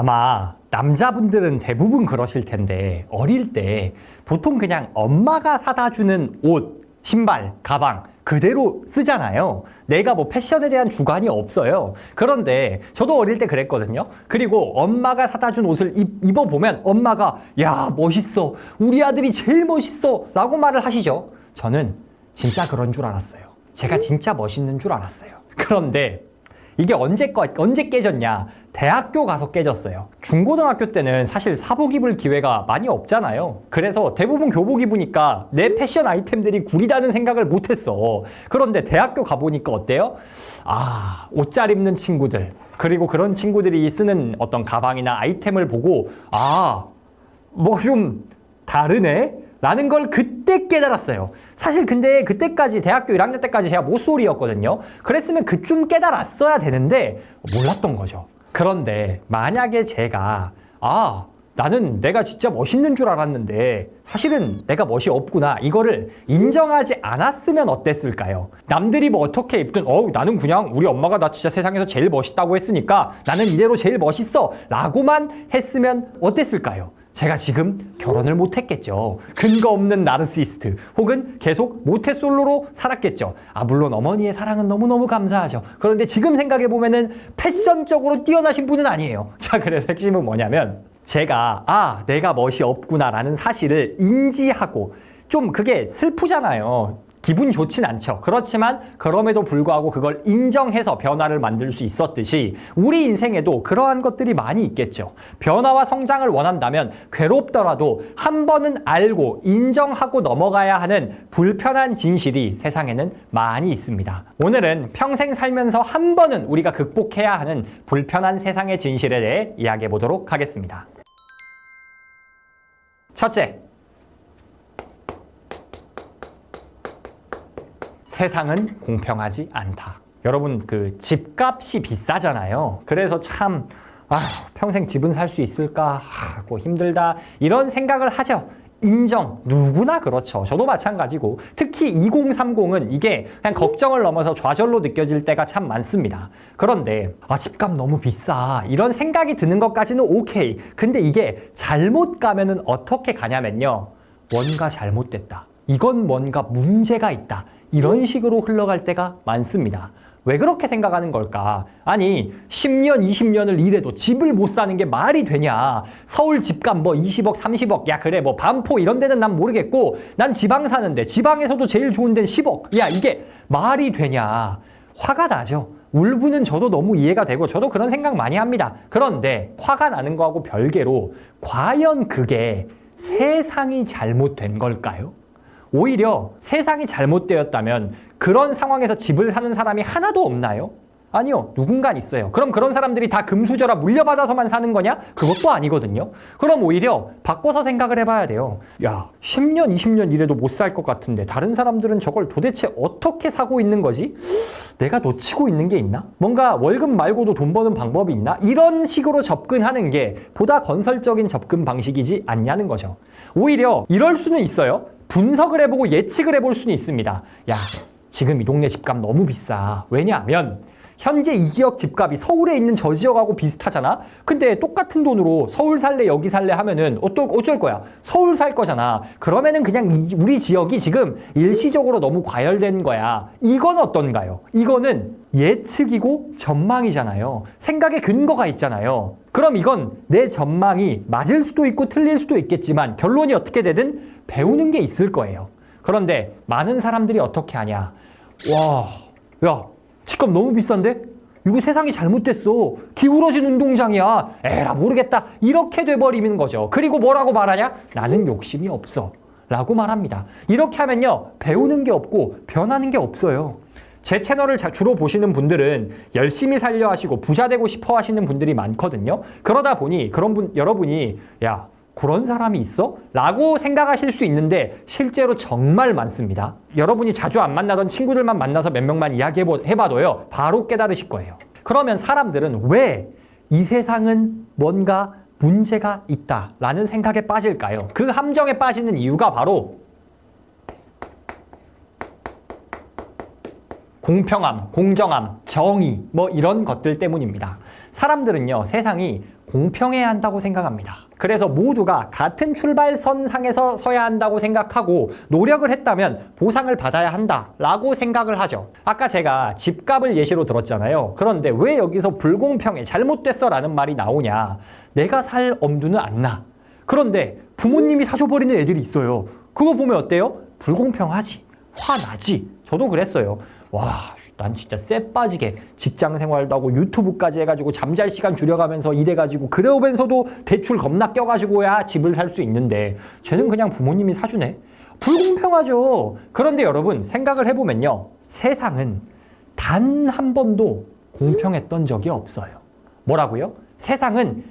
아마 남자분들은 대부분 그러실 텐데 어릴 때 보통 그냥 엄마가 사다 주는 옷, 신발, 가방 그대로 쓰잖아요. 내가 뭐 패션에 대한 주관이 없어요. 그런데 저도 어릴 때 그랬거든요. 그리고 엄마가 사다 준 옷을 입, 입어보면 엄마가 야, 멋있어. 우리 아들이 제일 멋있어. 라고 말을 하시죠. 저는 진짜 그런 줄 알았어요. 제가 진짜 멋있는 줄 알았어요. 그런데 이게 언제, 꺼- 언제 깨졌냐? 대학교 가서 깨졌어요. 중고등학교 때는 사실 사복 입을 기회가 많이 없잖아요. 그래서 대부분 교복 입으니까 내 패션 아이템들이 구리다는 생각을 못했어. 그런데 대학교 가보니까 어때요? 아, 옷 잘 입는 친구들. 그리고 그런 친구들이 쓰는 어떤 가방이나 아이템을 보고, 아, 뭐 좀 다르네? 라는 걸 그때 깨달았어요. 사실 근데 그때까지 대학교 1학년 때까지 제가 모쏠이었거든요. 그랬으면 그쯤 깨달았어야 되는데 몰랐던 거죠. 그런데 만약에 제가 아 나는 내가 진짜 멋있는 줄 알았는데 사실은 내가 멋이 없구나 이거를 인정하지 않았으면 어땠을까요? 남들이 뭐 어떻게 입든 어우 나는 그냥 우리 엄마가 나 진짜 세상에서 제일 멋있다고 했으니까 나는 이대로 제일 멋있어 라고만 했으면 어땠을까요? 제가 지금 결혼을 못했겠죠. 근거 없는 나르시스트 혹은 계속 모태솔로로 살았겠죠. 아 물론 어머니의 사랑은 너무너무 감사하죠. 그런데 지금 생각해 보면은 패션적으로 뛰어나신 분은 아니에요. 자 그래서 핵심은 뭐냐면 제가 아 내가 멋이 없구나라는 사실을 인지하고 좀 그게 슬프잖아요. 기분 좋진 않죠. 그렇지만 그럼에도 불구하고 그걸 인정해서 변화를 만들 수 있었듯이 우리 인생에도 그러한 것들이 많이 있겠죠. 변화와 성장을 원한다면 괴롭더라도 한 번은 알고 인정하고 넘어가야 하는 불편한 진실이 세상에는 많이 있습니다. 오늘은 평생 살면서 한 번은 우리가 극복해야 하는 불편한 세상의 진실에 대해 이야기해 보도록 하겠습니다. 첫째, 세상은 공평하지 않다. 여러분 그 집값이 비싸잖아요. 그래서 참 아, 평생 집은 살 수 있을까 하고 힘들다 이런 생각을 하죠. 인정 누구나 그렇죠. 저도 마찬가지고 특히 2030은 이게 그냥 걱정을 넘어서 좌절로 느껴질 때가 참 많습니다. 그런데 아 집값 너무 비싸 이런 생각이 드는 것까지는 오케이. 근데 이게 잘못 가면은 어떻게 가냐면요. 뭔가 잘못됐다. 이건 뭔가 문제가 있다. 이런 식으로 흘러갈 때가 많습니다. 왜 그렇게 생각하는 걸까? 아니, 10년, 20년을 일해도 집을 못 사는 게 말이 되냐? 서울 집값 뭐 20억, 30억, 야, 그래, 뭐 반포 이런 데는 난 모르겠고, 난 지방 사는데, 지방에서도 제일 좋은 데는 10억. 야, 이게 말이 되냐? 화가 나죠. 울분은 저도 너무 이해가 되고, 저도 그런 생각 많이 합니다. 그런데 화가 나는 거하고 별개로, 과연 그게 세상이 잘못된 걸까요? 오히려 세상이 잘못되었다면 그런 상황에서 집을 사는 사람이 하나도 없나요? 아니요. 누군간 있어요. 그럼 그런 사람들이 다 금수저라 물려받아서만 사는 거냐? 그것도 아니거든요. 그럼 오히려 바꿔서 생각을 해봐야 돼요. 야, 10년, 20년 일해도 못 살 것 같은데 다른 사람들은 저걸 도대체 어떻게 사고 있는 거지? 내가 놓치고 있는 게 있나? 뭔가 월급 말고도 돈 버는 방법이 있나? 이런 식으로 접근하는 게 보다 건설적인 접근 방식이지 않냐는 거죠. 오히려 이럴 수는 있어요. 분석을 해보고 예측을 해볼 수는 있습니다. 야, 지금 이 동네 집값 너무 비싸. 왜냐하면 현재 이 지역 집값이 서울에 있는 저 지역하고 비슷하잖아. 근데 똑같은 돈으로 서울 살래 여기 살래 하면은 어떨 어쩔 거야? 서울 살 거잖아. 그러면은 그냥 이- 우리 지역이 지금 일시적으로 너무 과열된 거야. 이건 어떤가요? 이거는 예측이고 전망이잖아요. 생각에 근거가 있잖아요. 그럼 이건 내 전망이 맞을 수도 있고 틀릴 수도 있겠지만 결론이 어떻게 되든 배우는 게 있을 거예요. 그런데 많은 사람들이 어떻게 하냐? 와, 야, 집값 너무 비싼데? 이거 세상이 잘못됐어. 기울어진 운동장이야. 에라, 모르겠다. 이렇게 돼버리는 거죠. 그리고 뭐라고 말하냐? 나는 욕심이 없어. 라고 말합니다. 이렇게 하면요. 배우는 게 없고 변하는 게 없어요. 제 채널을 자- 주로 보시는 분들은 열심히 살려 하시고 부자 되고 싶어 하시는 분들이 많거든요. 그러다 보니 그런 분, 여러분이 야, 그런 사람이 있어? 라고 생각하실 수 있는데 실제로 정말 많습니다. 여러분이 자주 안 만나던 친구들만 만나서 몇 명만 이야기해봐도요. 바로 깨달으실 거예요. 그러면 사람들은 왜 이 세상은 뭔가 문제가 있다 라는 생각에 빠질까요? 그 함정에 빠지는 이유가 바로 공평함, 공정함, 정의 뭐 이런 것들 때문입니다. 사람들은요 세상이 공평해야 한다고 생각합니다. 그래서 모두가 같은 출발선상에서 서야 한다고 생각하고 노력을 했다면 보상을 받아야 한다라고 생각을 하죠. 아까 제가 집값을 예시로 들었잖아요. 그런데 왜 여기서 불공평해 잘못됐어라는 말이 나오냐? 내가 살 엄두는 안 나. 그런데 부모님이 사줘버리는 애들이 있어요. 그거 보면 어때요? 불공평하지. 화나지. 저도 그랬어요. 와, 난 진짜 쎄 빠지게 직장 생활도 하고 유튜브까지 해가지고 잠잘 시간 줄여가면서 일해가지고 그러면서도 대출 겁나 껴가지고야 집을 살 수 있는데 쟤는 그냥 부모님이 사주네. 불공평하죠. 그런데 여러분 생각을 해보면요. 세상은 단 한 번도 공평했던 적이 없어요. 뭐라고요? 세상은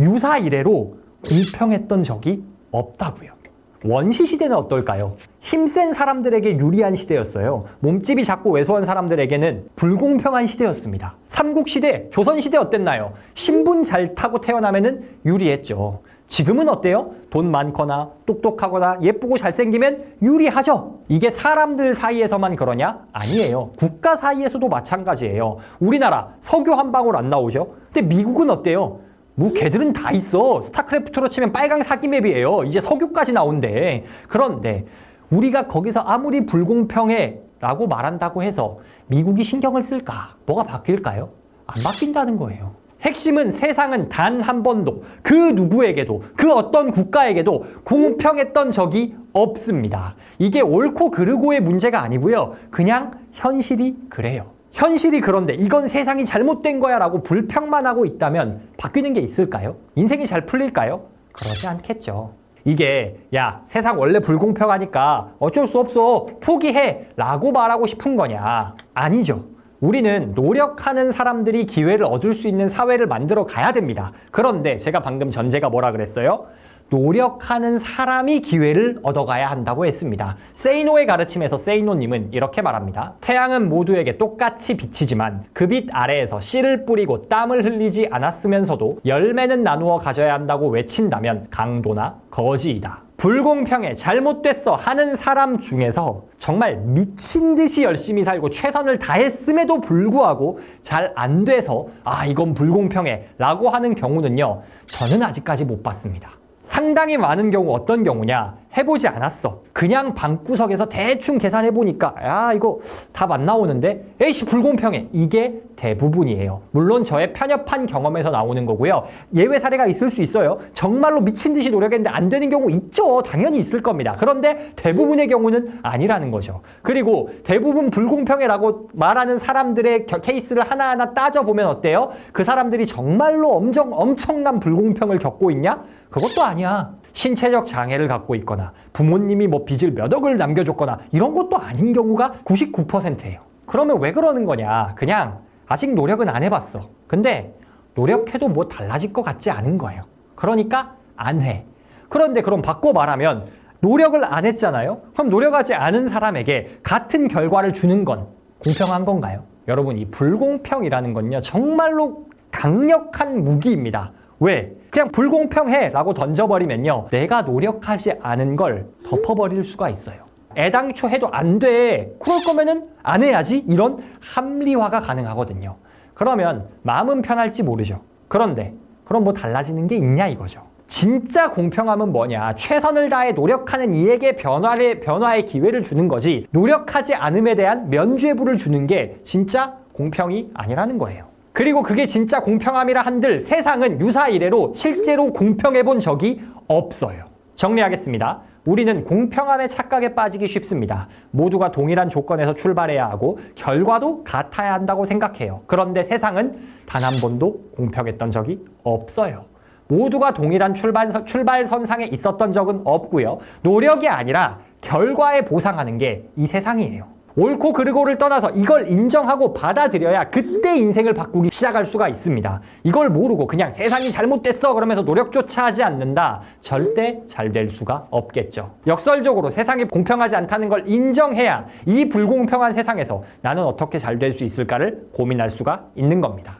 유사 이래로 공평했던 적이 없다고요. 원시 시대는 어떨까요? 힘센 사람들에게 유리한 시대였어요. 몸집이 작고 왜소한 사람들에게는 불공평한 시대였습니다. 삼국 시대, 조선 시대 어땠나요? 신분 잘 타고 태어나면은 유리했죠. 지금은 어때요? 돈 많거나 똑똑하거나 예쁘고 잘생기면 유리하죠. 이게 사람들 사이에서만 그러냐? 아니에요. 국가 사이에서도 마찬가지예요. 우리나라 석유 한 방울 안 나오죠. 근데 미국은 어때요? 뭐 걔들은 다 있어. 스타크래프트로 치면 빨강 사기 맵이에요. 이제 석유까지 나온대. 그런데 우리가 거기서 아무리 불공평해 라고 말한다고 해서 미국이 신경을 쓸까? 뭐가 바뀔까요? 안 바뀐다는 거예요. 핵심은 세상은 단 한 번도 그 누구에게도 그 어떤 국가에게도 공평했던 적이 없습니다. 이게 옳고 그르고의 문제가 아니고요. 그냥 현실이 그래요. 현실이 그런데 이건 세상이 잘못된 거야 라고 불평만 하고 있다면 바뀌는 게 있을까요? 인생이 잘 풀릴까요? 그러지 않겠죠. 이게 야 세상 원래 불공평하니까 어쩔 수 없어 포기해 라고 말하고 싶은 거냐 아니죠 우리는 노력하는 사람들이 기회를 얻을 수 있는 사회를 만들어 가야 됩니다 그런데 제가 방금 전제가 뭐라 그랬어요? 노력하는 사람이 기회를 얻어가야 한다고 했습니다. 세이노의 가르침에서 세이노님은 이렇게 말합니다. 태양은 모두에게 똑같이 비치지만 그 빛 아래에서 씨를 뿌리고 땀을 흘리지 않았으면서도 열매는 나누어 가져야 한다고 외친다면 강도나 거지이다. 불공평해 잘못됐어 하는 사람 중에서 정말 미친 듯이 열심히 살고 최선을 다했음에도 불구하고 잘 안 돼서 아 이건 불공평해 라고 하는 경우는요 저는 아직까지 못 봤습니다. 상당히 많은 경우 어떤 경우냐 해보지 않았어. 그냥 방구석에서 대충 계산해 보니까 야 이거 답 안 나오는데? 에이씨 불공평해. 이게 대부분이에요. 물론 저의 편협한 경험에서 나오는 거고요. 예외 사례가 있을 수 있어요. 정말로 미친 듯이 노력했는데 안 되는 경우 있죠. 당연히 있을 겁니다. 그런데 대부분의 경우는 아니라는 거죠. 그리고 대부분 불공평해라고 말하는 사람들의 겨- 케이스를 하나하나 따져보면 어때요? 그 사람들이 정말로 엄청 엄청난 불공평을 겪고 있냐? 그것도 아니야 신체적 장애를 갖고 있거나 부모님이 뭐 빚을 몇 억을 남겨줬거나 이런 것도 아닌 경우가 99%예요. 그러면 왜 그러는 거냐? 그냥 아직 노력은 안 해봤어. 근데 노력해도 뭐 달라질 것 같지 않은 거예요. 그러니까 안 해. 그런데 그럼 바꿔 말하면 노력을 안 했잖아요? 그럼 노력하지 않은 사람에게 같은 결과를 주는 건 공평한 건가요? 여러분, 이 불공평이라는 건요, 정말로 강력한 무기입니다. 왜? 그냥 불공평해 라고 던져버리면요. 내가 노력하지 않은 걸 덮어버릴 수가 있어요. 애당초 해도 안 돼. 그럴 거면은 안 해야지. 이런 합리화가 가능하거든요. 그러면 마음은 편할지 모르죠. 그런데 그럼 뭐 달라지는 게 있냐 이거죠. 진짜 공평함은 뭐냐? 최선을 다해 노력하는 이에게 변화를, 변화의 기회를 주는 거지. 노력하지 않음에 대한 면죄부를 주는 게 진짜 공평이 아니라는 거예요. 그리고 그게 진짜 공평함이라 한들 세상은 유사 이래로 실제로 공평해 본 적이 없어요. 정리하겠습니다. 우리는 공평함의 착각에 빠지기 쉽습니다. 모두가 동일한 조건에서 출발해야 하고 결과도 같아야 한다고 생각해요. 그런데 세상은 단 한 번도 공평했던 적이 없어요. 모두가 동일한 출발, 출발선상에 있었던 적은 없고요. 노력이 아니라 결과에 보상하는 게 이 세상이에요. 옳고 그르고를 떠나서 이걸 인정하고 받아들여야 그때 인생을 바꾸기 시작할 수가 있습니다. 이걸 모르고 그냥 세상이 잘못됐어 그러면서 노력조차 하지 않는다. 절대 잘 될 수가 없겠죠. 역설적으로 세상이 공평하지 않다는 걸 인정해야 이 불공평한 세상에서 나는 어떻게 잘 될 수 있을까를 고민할 수가 있는 겁니다.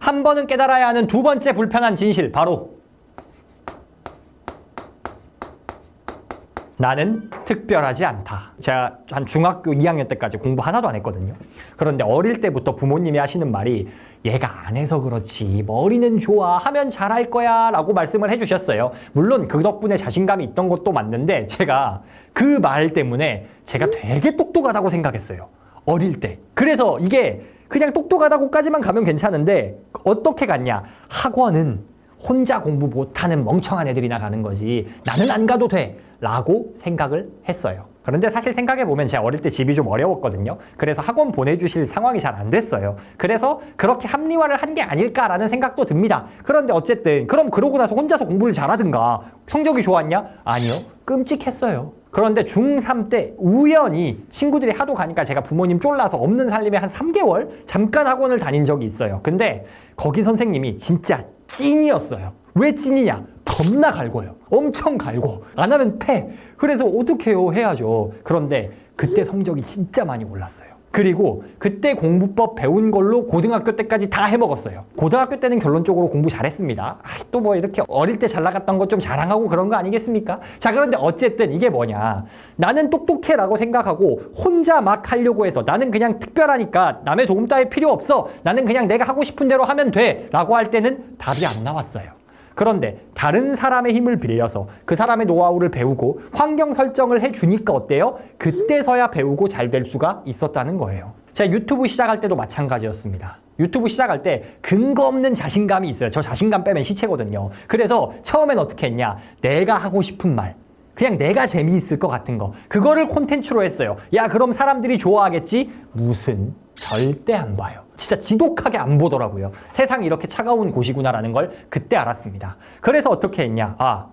한 번은 깨달아야 하는 두 번째 불편한 진실 바로 나는 특별하지 않다. 제가 한 중학교 2학년 때까지 공부 하나도 안 했거든요. 그런데 어릴 때부터 부모님이 하시는 말이 얘가 안 해서 그렇지 머리는 좋아 하면 잘할 거야 라고 말씀을 해주셨어요 물론 그 덕분에 자신감이 있던 것도 맞는데 제가 그 말 때문에 제가 되게 똑똑하다고 생각했어요 어릴 때 그래서 이게 그냥 똑똑하다고까지만 가면 괜찮은데 어떻게 갔냐 학원은 혼자 공부 못하는 멍청한 애들이나 가는 거지. 나는 안 가도 돼. 라고 생각을 했어요. 그런데 사실 생각해보면 제가 어릴 때 집이 좀 어려웠거든요. 그래서 학원 보내주실 상황이 잘 안 됐어요. 그래서 그렇게 합리화를 한 게 아닐까라는 생각도 듭니다. 그런데 어쨌든 그럼 그러고 나서 혼자서 공부를 잘하든가. 성적이 좋았냐? 아니요. 끔찍했어요. 그런데 중3 때 우연히 친구들이 하도 가니까 제가 부모님 쫄라서 없는 살림에 한 3개월 잠깐 학원을 다닌 적이 있어요. 근데 거기 선생님이 진짜 찐이었어요. 왜 찐이냐? 겁나 갈고요. 엄청 갈고. 안 하면 패. 그래서 어떡해요? 해야죠. 그런데 그때 성적이 진짜 많이 올랐어요. 그리고 그때 공부법 배운 걸로 고등학교 때까지 다 해먹었어요. 고등학교 때는 결론적으로 공부 잘했습니다. 또 뭐 이렇게 어릴 때 잘 나갔던 것 좀 자랑하고 그런 거 아니겠습니까? 자, 그런데 어쨌든 이게 뭐냐. 나는 똑똑해 라고 생각하고 혼자 막 하려고 해서 나는 그냥 특별하니까 남의 도움 따위 필요 없어. 나는 그냥 내가 하고 싶은 대로 하면 돼. 라고 할 때는 답이 안 나왔어요. 그런데 다른 사람의 힘을 빌려서 그 사람의 노하우를 배우고 환경 설정을 해주니까 어때요? 그때서야 배우고 잘 될 수가 있었다는 거예요. 제가 유튜브 시작할 때도 마찬가지였습니다. 유튜브 시작할 때 근거 없는 자신감이 있어요. 저 자신감 빼면 시체거든요. 그래서 처음엔 어떻게 했냐? 내가 하고 싶은 말. 그냥 내가 재미있을 것 같은 거. 그거를 콘텐츠로 했어요. 야, 그럼 사람들이 좋아하겠지? 무슨 절대 안 봐요. 진짜 지독하게 안 보더라고요. 세상이 이렇게 차가운 곳이구나라는 걸 그때 알았습니다. 그래서 어떻게 했냐? 아,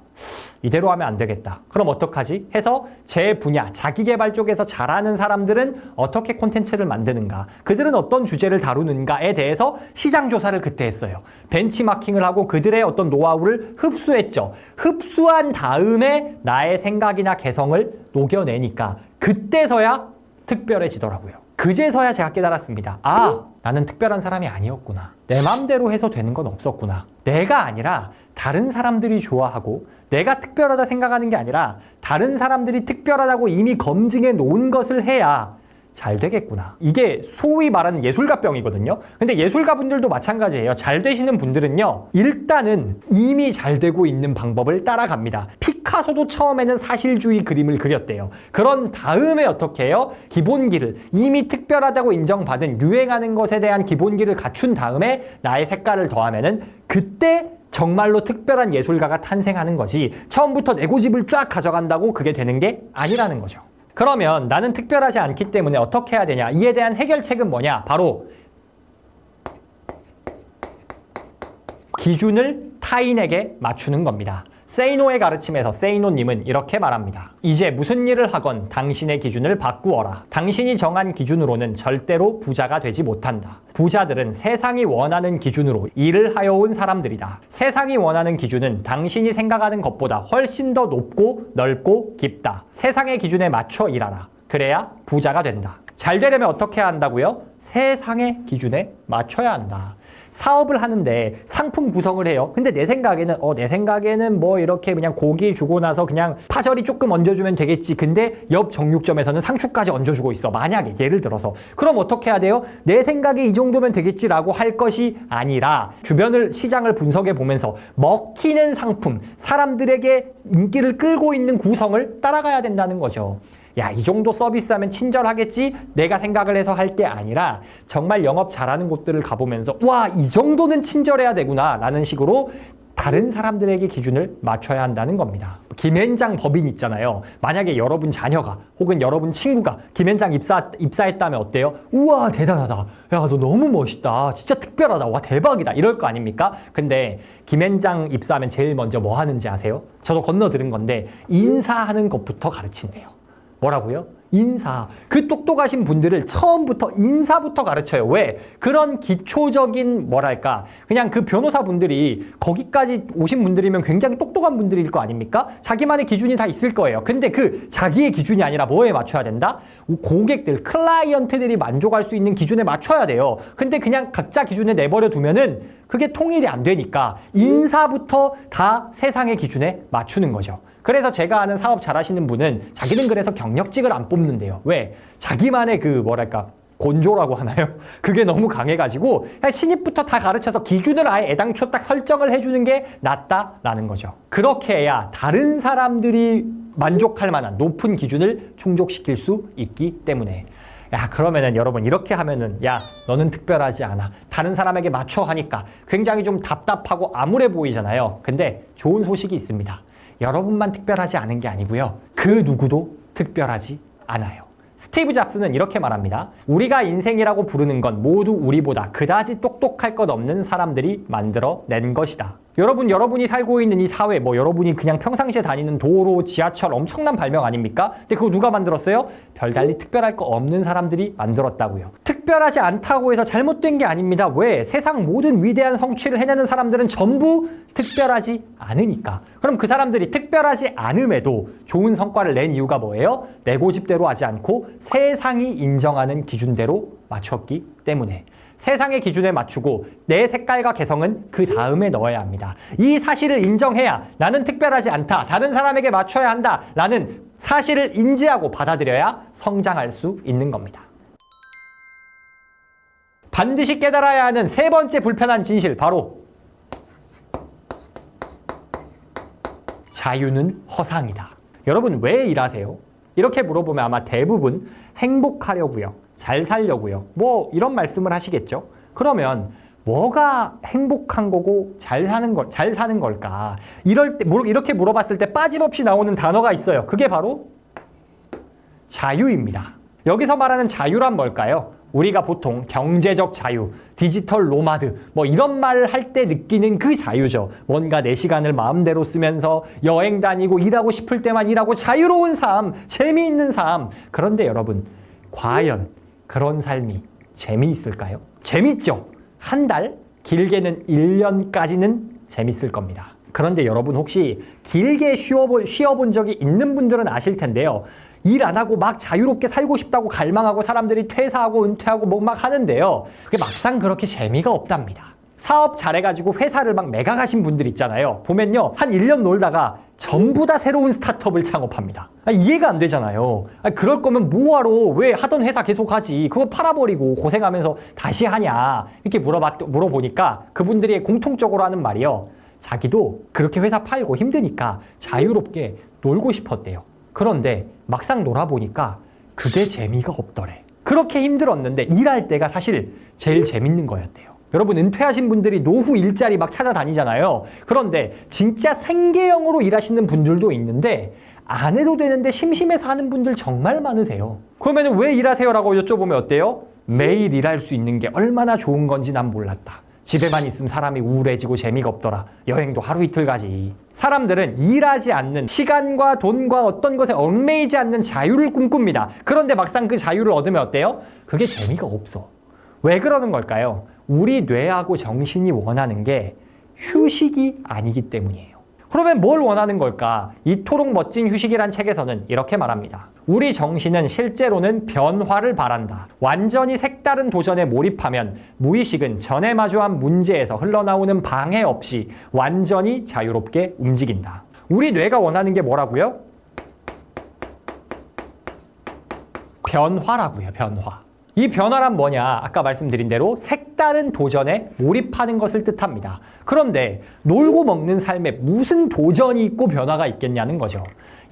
이대로 하면 안 되겠다. 그럼 어떡하지? 해서 제 분야, 자기 개발 쪽에서 잘하는 사람들은 어떻게 콘텐츠를 만드는가, 그들은 어떤 주제를 다루는가에 대해서 시장 조사를 그때 했어요. 벤치마킹을 하고 그들의 어떤 노하우를 흡수했죠. 흡수한 다음에 나의 생각이나 개성을 녹여내니까 그때서야 특별해지더라고요. 그제서야 제가 깨달았습니다. 아, 나는 특별한 사람이 아니었구나. 내 맘대로 해서 되는 건 없었구나. 내가 아니라 다른 사람들이 좋아하고 내가 특별하다 생각하는 게 아니라 다른 사람들이 특별하다고 이미 검증해 놓은 것을 해야 잘 되겠구나. 이게 소위 말하는 예술가병이거든요. 근데 예술가 분들도 마찬가지예요. 잘 되시는 분들은요. 일단은 이미 잘 되고 있는 방법을 따라갑니다. 피카소도 처음에는 사실주의 그림을 그렸대요. 그런 다음에 어떻게 해요? 기본기를 이미 특별하다고 인정받은 유행하는 것에 대한 기본기를 갖춘 다음에 나의 색깔을 더하면은 그때 정말로 특별한 예술가가 탄생하는 거지 처음부터 내 고집을 쫙 가져간다고 그게 되는 게 아니라는 거죠. 그러면 나는 특별하지 않기 때문에 어떻게 해야 되냐? 이에 대한 해결책은 뭐냐? 바로 기준을 타인에게 맞추는 겁니다. 세이노의 가르침에서 세이노님은 이렇게 말합니다. 이제 무슨 일을 하건 당신의 기준을 바꾸어라. 당신이 정한 기준으로는 절대로 부자가 되지 못한다. 부자들은 세상이 원하는 기준으로 일을 하여온 사람들이다. 세상이 원하는 기준은 당신이 생각하는 것보다 훨씬 더 높고 넓고 깊다. 세상의 기준에 맞춰 일하라. 그래야 부자가 된다. 잘 되려면 어떻게 해야 한다고요? 세상의 기준에 맞춰야 한다. 사업을 하는데 상품 구성을 해요. 근데 내 생각에는 어 내 생각에는 뭐 이렇게 그냥 고기 주고 나서 그냥 파절이 조금 얹어주면 되겠지. 근데 옆 정육점에서는 상추까지 얹어주고 있어. 만약에 예를 들어서 그럼 어떻게 해야 돼요? 내 생각에 이 정도면 되겠지라고 할 것이 아니라 주변을 시장을 분석해 보면서 먹히는 상품, 사람들에게 인기를 끌고 있는 구성을 따라가야 된다는 거죠. 야, 이 정도 서비스하면 친절하겠지? 내가 생각을 해서 할 게 아니라 정말 영업 잘하는 곳들을 가보면서 와, 이 정도는 친절해야 되구나 라는 식으로 다른 사람들에게 기준을 맞춰야 한다는 겁니다. 김현장 법인 있잖아요. 만약에 여러분 자녀가 혹은 여러분 친구가 김현장 입사, 입사했다면 어때요? 우와, 대단하다. 야, 너 너무 멋있다. 진짜 특별하다. 와, 대박이다. 이럴 거 아닙니까? 근데 김현장 입사하면 제일 먼저 뭐 하는지 아세요? 저도 건너 들은 건데 인사하는 것부터 가르친대요. 뭐라고요? 인사. 그 똑똑하신 분들을 처음부터 인사부터 가르쳐요. 왜? 그런 기초적인 뭐랄까. 그냥 그 변호사분들이 거기까지 오신 분들이면 굉장히 똑똑한 분들일 거 아닙니까? 자기만의 기준이 다 있을 거예요. 근데 그 자기의 기준이 아니라 뭐에 맞춰야 된다? 고객들, 클라이언트들이 만족할 수 있는 기준에 맞춰야 돼요. 근데 그냥 각자 기준에 내버려 두면은 그게 통일이 안 되니까 인사부터 다 세상의 기준에 맞추는 거죠. 그래서 제가 아는 사업 잘하시는 분은 자기는 그래서 경력직을 안 뽑는데요. 왜? 자기만의 그 뭐랄까 곤조라고 하나요? 그게 너무 강해가지고 그냥 신입부터 다 가르쳐서 기준을 아예 애당초 딱 설정을 해주는 게 낫다라는 거죠. 그렇게 해야 다른 사람들이 만족할 만한 높은 기준을 충족시킬 수 있기 때문에 야 그러면은 여러분 이렇게 하면은 야 너는 특별하지 않아 다른 사람에게 맞춰 하니까 굉장히 좀 답답하고 암울해 보이잖아요 근데 좋은 소식이 있습니다 여러분만 특별하지 않은 게 아니고요 그 누구도 특별하지 않아요 스티브 잡스는 이렇게 말합니다. 우리가 인생이라고 부르는 건 모두 우리보다 그다지 똑똑할 것 없는 사람들이 만들어낸 것이다. 여러분, 여러분이 살고 있는 이 사회, 뭐 여러분이 그냥 평상시에 다니는 도로, 지하철 엄청난 발명 아닙니까? 근데 그거 누가 만들었어요? 별달리 특별할 거 없는 사람들이 만들었다고요. 특별하지 않다고 해서 잘못된 게 아닙니다. 왜? 세상 모든 위대한 성취를 해내는 사람들은 전부 특별하지 않으니까. 그럼 그 사람들이 특별하지 않음에도 좋은 성과를 낸 이유가 뭐예요? 내 고집대로 하지 않고 세상이 인정하는 기준대로 맞췄기 때문에. 세상의 기준에 맞추고 내 색깔과 개성은 그 다음에 넣어야 합니다. 이 사실을 인정해야 나는 특별하지 않다. 다른 사람에게 맞춰야 한다. 라는 사실을 인지하고 받아들여야 성장할 수 있는 겁니다. 반드시 깨달아야 하는 세 번째 불편한 진실 바로 자유는 허상이다. 여러분 왜 일하세요? 이렇게 물어보면 아마 대부분 행복하려고요. 잘 살려고요. 뭐 이런 말씀을 하시겠죠. 그러면 뭐가 행복한 거고 잘 사는 걸, 잘 사는 걸까? 이럴 때 물- 이렇게 물어봤을 때 빠짐없이 나오는 단어가 있어요. 그게 바로 자유입니다. 여기서 말하는 자유란 뭘까요? 우리가 보통 경제적 자유, 디지털 노마드, 뭐 이런 말을 할때 느끼는 그 자유죠. 뭔가 내 시간을 마음대로 쓰면서 여행 다니고 일하고 싶을 때만 일하고 자유로운 삶, 재미있는 삶. 그런데 여러분, 과연 그런 삶이 재미있을까요? 재밌죠. 한 달, 길게는 1년까지는 재밌을 겁니다. 그런데 여러분 혹시 길게 쉬어본, 쉬어본 적이 있는 분들은 아실 텐데요. 일 안 하고 막 자유롭게 살고 싶다고 갈망하고 사람들이 퇴사하고 은퇴하고 뭐 막 하는데요. 그게 막상 그렇게 재미가 없답니다. 사업 잘해가지고 회사를 막 매각하신 분들 있잖아요. 보면요. 한 1년 놀다가 전부 다 새로운 스타트업을 창업합니다. 아, 이해가 안 되잖아요. 아, 그럴 거면 뭐하러 왜 하던 회사 계속 하지? 그거 팔아버리고 고생하면서 다시 하냐? 이렇게 물어봤, 물어보니까 그분들이 공통적으로 하는 말이요. 자기도 그렇게 회사 팔고 힘드니까 자유롭게 놀고 싶었대요. 그런데 막상 놀아보니까 그게 재미가 없더래. 그렇게 힘들었는데 일할 때가 사실 제일 재밌는 거였대요. 여러분 은퇴하신 분들이 노후 일자리 막 찾아다니잖아요. 그런데 진짜 생계형으로 일하시는 분들도 있는데 안 해도 되는데 심심해서 하는 분들 정말 많으세요. 그러면 왜 일하세요 라고 여쭤보면 어때요? 매일 일할 수 있는 게 얼마나 좋은 건지 난 몰랐다. 집에만 있으면 사람이 우울해지고 재미가 없더라. 여행도 하루 이틀 가지. 사람들은 일하지 않는 시간과 돈과 어떤 것에 얽매이지 않는 자유를 꿈꿉니다. 그런데 막상 그 자유를 얻으면 어때요? 그게 재미가 없어. 왜 그러는 걸까요? 우리 뇌하고 정신이 원하는 게 휴식이 아니기 때문이에요. 그러면 뭘 원하는 걸까? 이토록 멋진 휴식이란 책에서는 이렇게 말합니다. 우리 정신은 실제로는 변화를 바란다. 완전히 색다른 도전에 몰입하면 무의식은 전에 마주한 문제에서 흘러나오는 방해 없이 완전히 자유롭게 움직인다. 우리 뇌가 원하는 게 뭐라고요? 변화라고요, 변화. 이 변화란 뭐냐? 아까 말씀드린 대로 색다른 도전에 몰입하는 것을 뜻합니다. 그런데 놀고 먹는 삶에 무슨 도전이 있고 변화가 있겠냐는 거죠.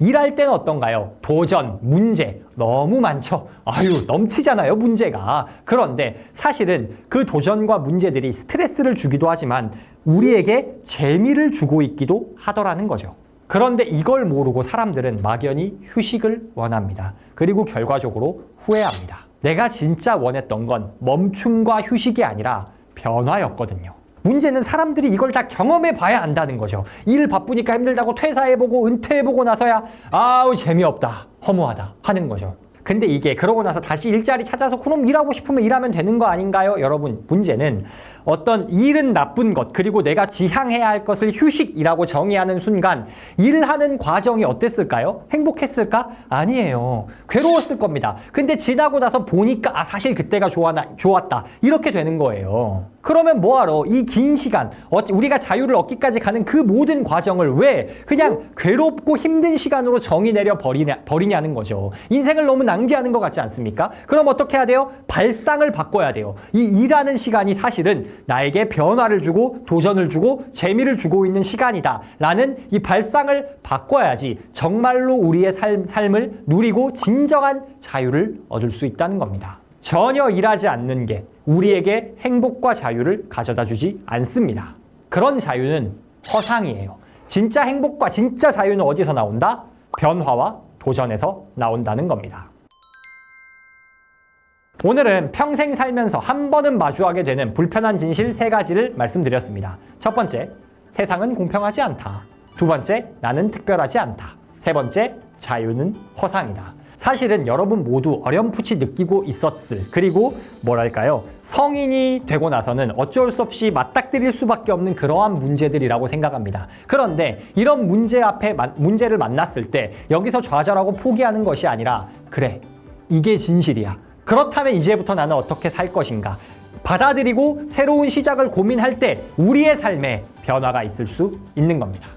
일할 때는 어떤가요? 도전, 문제 너무 많죠. 아유, 넘치잖아요, 문제가. 그런데 사실은 그 도전과 문제들이 스트레스를 주기도 하지만 우리에게 재미를 주고 있기도 하더라는 거죠. 그런데 이걸 모르고 사람들은 막연히 휴식을 원합니다. 그리고 결과적으로 후회합니다. 내가 진짜 원했던 건 멈춤과 휴식이 아니라 변화였거든요. 문제는 사람들이 이걸 다 경험해 봐야 안다는 거죠. 일 바쁘니까 힘들다고 퇴사해보고 은퇴해보고 나서야 아우 재미없다, 허무하다 하는 거죠. 근데 이게 그러고 나서 다시 일자리 찾아서 그럼 일하고 싶으면 일하면 되는 거 아닌가요? 여러분, 문제는 어떤 일은 나쁜 것 그리고 내가 지향해야 할 것을 휴식이라고 정의하는 순간 일하는 과정이 어땠을까요? 행복했을까? 아니에요. 괴로웠을 겁니다. 근데 지나고 나서 보니까 아 사실 그때가 좋았나, 좋았다 이렇게 되는 거예요. 그러면 뭐하러 이 긴 시간 어찌- 우리가 자유를 얻기까지 가는 그 모든 과정을 왜 그냥 괴롭고 힘든 시간으로 정의 내려 버리냐, 버리냐는 거죠. 인생을 너무 낭비하는 것 같지 않습니까? 그럼 어떻게 해야 돼요? 발상을 바꿔야 돼요. 이 일하는 시간이 사실은 나에게 변화를 주고 도전을 주고 재미를 주고 있는 시간이다. 라는 이 발상을 바꿔야지 정말로 우리의 삶, 삶을 누리고 진정한 자유를 얻을 수 있다는 겁니다. 전혀 일하지 않는 게 우리에게 행복과 자유를 가져다 주지 않습니다. 그런 자유는 허상이에요. 진짜 행복과 진짜 자유는 어디서 나온다? 변화와 도전에서 나온다는 겁니다. 오늘은 평생 살면서 한 번은 마주하게 되는 불편한 진실 세 가지를 말씀드렸습니다. 첫 번째, 세상은 공평하지 않다. 두 번째, 나는 특별하지 않다. 세 번째, 자유는 허상이다. 사실은 여러분 모두 어렴풋이 느끼고 있었을 그리고 뭐랄까요 성인이 되고 나서는 어쩔 수 없이 맞닥뜨릴 수밖에 없는 그러한 문제들이라고 생각합니다. 그런데 이런 문제 앞에 마- 문제를 만났을 때 여기서 좌절하고 포기하는 것이 아니라 그래 이게 진실이야. 그렇다면 이제부터 나는 어떻게 살 것인가? 받아들이고 새로운 시작을 고민할 때 우리의 삶에 변화가 있을 수 있는 겁니다.